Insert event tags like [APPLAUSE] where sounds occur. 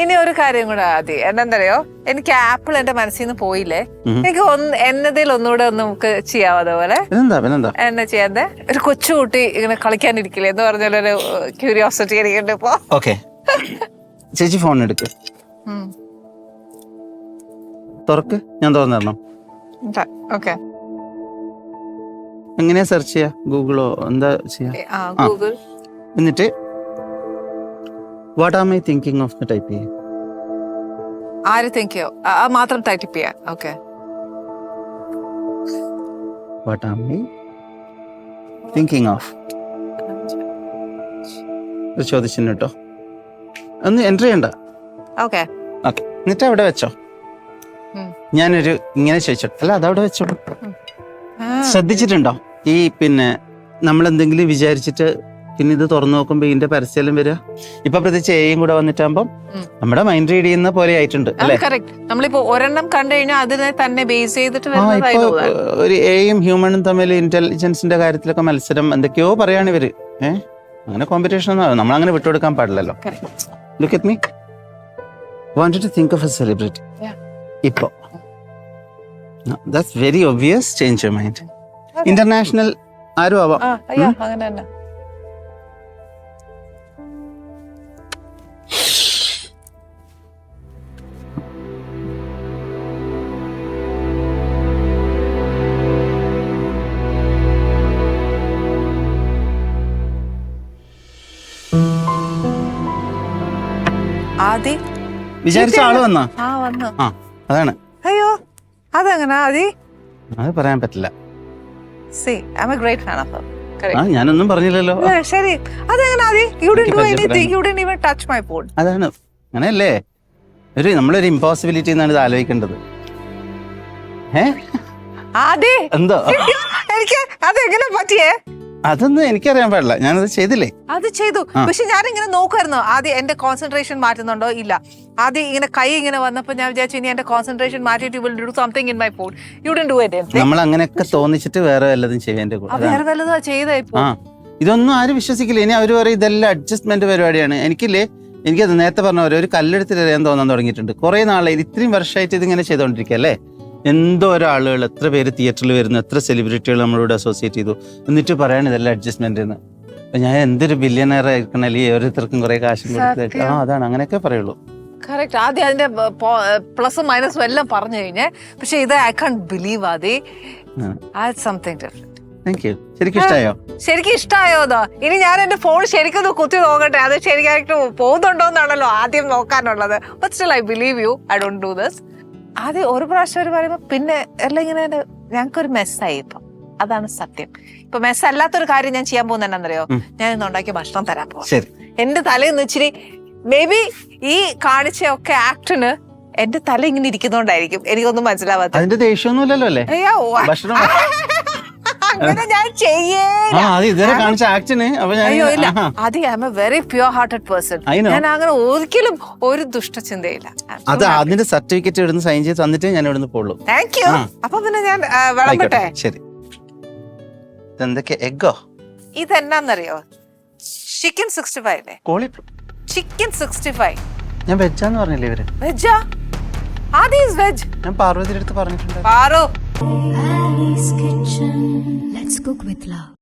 ഇനി ഒരു കാര്യം കൂടെ ആദ്യം എന്താണെന്നറിയോ? എനിക്ക് ആപ്പിൾ എന്റെ മനസ്സിൽ നിന്ന് പോയില്ലേ എനിക്ക് ഒന്ന് എന്നതിൽ ഒന്നുകൂടെ ഒന്ന് നമുക്ക് ചെയ്യാവോ പിന്നെന്താ എന്നാ ചെയ്യാതെ ഒരു കൊച്ചുകുട്ടി ഇങ്ങനെ കളിക്കാനിരിക്കില്ലേ? എന്ന് പറഞ്ഞൊരു ക്യൂരിയോസിറ്റി എനിക്കുണ്ട് ഇപ്പൊ. ഓക്കെ. ചേച്ചി ഫോൺ എടുക്ക. തുറക്ക്. ഞാൻ തുറന്നു തരണം. ഓക്കെ. എങ്ങനെയാ സെർച്ച് ചെയ്യാ? ഗൂഗിളോ എന്താ ചെയ്യാ? ഗൂഗിൾ. എന്നിട്ട് what am I thinking of type ചെയ്യാം ആര് തിങ്ക് ചെയ്യോ? മാത്രം ടൈപ്പ് ചെയ്യാം. Okay what am I thinking of ഒരു ചോദിച്ചിന് കേട്ടോ ഒന്ന് എന്റർ ചെയ്യണ്ട. ഓക്കെ ഓക്കെ എന്നിട്ട് അവിടെ വെച്ചോ. ഞാനൊരു ഇങ്ങനെ ചോദിച്ചോ അല്ല അതവിടെ വെച്ചോ ശ്രദ്ധിച്ചിട്ടുണ്ടോ? ഈ പിന്നെ നമ്മൾ എന്തെങ്കിലും വിചാരിച്ചിട്ട് പിന്നെ ഇത് തുറന്നു നോക്കുമ്പോ ഇതിന്റെ പരസ്യം വരിക. ഇപ്പൊ പ്രത്യേകിച്ച് എയും കൂടെ വന്നിട്ടാകുമ്പോ നമ്മുടെ മൈൻഡ് റീഡ് ചെയ്യുന്ന പോലെ ആയിട്ടുണ്ട് അല്ലേ? നമ്മളിപ്പോ ഒരെണ്ണം കണ്ടു കഴിഞ്ഞാൽ അതിനെ തന്നെ ബേസ് ചെയ്തിട്ട് ഒരു എയും ഹ്യൂമണും തമ്മിൽ ഇന്റലിജൻസിന്റെ കാര്യത്തിലൊക്കെ മത്സരം എന്തൊക്കെയോ പറയാണ് ഇവർ. ഏഹ് അങ്ങനെ കോമ്പറ്റീഷൻ ഒന്നും നമ്മൾ അങ്ങനെ വിട്ടുകൊടുക്കാൻ പാടില്ലല്ലോ. Look at me wanted to think of a celebrity. ഇപ്പോ. That's very obvious change your mind international ആരും ആവാം. ആദി? വിചാരിച്ച ആൾ വന്നാ? ആ വന്നു. ആ അതാണ്. അയ്യോ അതെങ്ങനെ ആദി? അത് പറയാൻ പറ്റില്ല. See I am a great fan of ആ ഞാനൊന്നും പറഞ്ഞില്ലല്ലോ. ശരി. അതെങ്ങനെ Adi? You do you even touch my phone അതാണ്. അങ്ങനെയല്ലേ? ഒരു നമ്മളൊരു ഇമ്പോസിബിലിറ്റി എന്നാണ് ഇത് ആലോചിക്കേണ്ടത്. ഏ ആദി? എന്തോ? എനിക്ക് അതെങ്ങനെ പറ്റിയേ? അതൊന്നും എനിക്കറിയാൻ പാടില്ല. ഞാനത് ചെയ്തില്ലേ? അത് ചെയ്തു. പക്ഷെ ഞാനിങ്ങനെ നോക്കുമായിരുന്നു നോക്കായിരുന്നു ആദ്യം എന്റെ കോൺസെൻട്രേഷൻ മാറ്റുന്നുണ്ടോ? ഇല്ല. ആദ്യം ഇങ്ങനെ കൈ ഇങ്ങനെ വന്നപ്പോ ഞാൻ വിചാരിച്ചു ഇനി എന്റെ കോൺസെൻട്രേഷൻ മാറ്റിയിട്ട് will do something in my phone you don't do it നമ്മൾ അങ്ങനെയൊക്കെ തോന്നിച്ചിട്ട് വേറെ വല്ലതും ചെയ്യേണ്ട കൂടെ. വേറെ വല്ലതും ചെയ്ത ഇപ്പൊ. ആ. ഇതൊന്നും ആരും വിശ്വസിക്കില്ല. ഇനി അവർ പറയും ഇതെല്ലാം അഡ്ജസ്റ്റ്മെന്റ് പരിപാടിയാണ്. എനിക്കില്ലേ എനിക്കത് നേരത്തെ പറഞ്ഞ പോലെ ഒരു കല്ലെടുത്തിട്ട് എറിയാൻ തോന്നാൻ തുടങ്ങിയിട്ടുണ്ട്. കുറെ നാളെ ഇത്രയും വർഷമായിട്ട് ഇതിങ്ങനെ ചെയ്തോണ്ടിരിക്കുക അല്ലേ എന്തോ ഒരാളുകൾ എത്ര പേര് തിയേറ്ററിൽ വരുന്നു എത്ര സെലിബ്രിറ്റികൾ നമ്മളോട് അസോസിയേറ്റ് ചെയ്തു? എന്നിട്ട് പറയാണ് ഇതെല്ലാം അഡ്ജസ്റ്റ്മെന്റ് എന്ന് ഞാൻ എന്തൊരു ബില്യണയർ ആയിരിക്കണം അല്ലെങ്കിൽ ഓരോരുത്തർക്കും കുറെ കാശും കൊടുത്തിട്ട് ആ അതാണ്. അങ്ങനെയൊക്കെ പറയുള്ളൂ. കറക്റ്റ് ആദ്യം അതിന്റെ പ്ലസും മൈനസും എല്ലാം പറഞ്ഞു കഴിഞ്ഞേ പക്ഷെ ഇത് I can't believe Adi. Something different thank you ശരിക്കും ഇഷ്ടമായോ ശരിക്കും ഇനി ഞാൻ എന്റെ ഫോൺ ശരിക്കും ഒന്ന് കുത്തി നോക്കട്ടെ. അത് ശരിയായിട്ട് പോകുന്നുണ്ടോ എന്നാണല്ലോ ആദ്യം നോക്കാനുള്ളത്. But still I believe you I don't do this ആദ്യം ഒരു പ്രാവശ്യം അവർ പറയുമ്പോൾ പിന്നെ എല്ലാം ഇങ്ങനെ ഞങ്ങൾക്കൊരു മെസ്സായി ഇപ്പം. അതാണ് സത്യം. ഇപ്പൊ മെസ്സ് അല്ലാത്തൊരു കാര്യം ഞാൻ ചെയ്യാൻ പോകുന്ന ഞാൻ ഇന്ന് ഉണ്ടാക്കിയ ഭക്ഷണം തരാൻ പോകും എന്റെ തലയിൽ ഇച്ചിരി മേ ബി ഈ കാണിച്ച ഒക്കെ ആക്ടിന് എന്റെ തല ഇങ്ങനെ ഇരിക്കുന്നോണ്ടായിരിക്കും. എനിക്കൊന്നും മനസ്സിലാവാത്ത അതിന്റെ ദേഷ്യമൊന്നുമില്ലല്ലോ അല്ലേ? [LAUGHS] അങ്ങനെ ഞാൻ ചെയ്യേ ആ അത് ഇതുവരെ കാണിച്ച ആക്ടിന് അപ്പൊ ഞാൻ അയ്യോ ഇല്ല. ആഹാ. അത് I am a very pure hearted person I know. ഞാൻ അങ്ങനെ ഒരിക്കലും ഒരു ദുഷ്ടചിന്തയില്ല അത് അതിന്റെ സർട്ടിഫിക്കറ്റ് ഇവിടുന്ന് സൈൻ ചെയ്ത് തന്നിട്ട് ഞാൻ ഇവിടുന്ന് പോളൂ താങ്ക് യു ആ. അപ്പൊ പിന്നെ ഞാൻ ആ, വിളമ്പട്ടെ? ശരി. ഇതെന്തൊക്കെ എഗ്ഗോ? ഇതെന്നാന്നറിയോ? ചിക്കൻ സിക്സ്റ്റി ഫൈവ് അല്ലേ ചിക്കൻ സിക്സ്റ്റി ഫൈവ് ഞാൻ വെജാന്ന് പറഞ്ഞില്ലേ ഇവർ? വെജാ? ആദീസ് വെജ് ഞാൻ പാർവതിയുടെ അടുത്ത് പറഞ്ഞിട്ടുണ്ട്. Paru. Ali's Kitchen. Let's cook with love.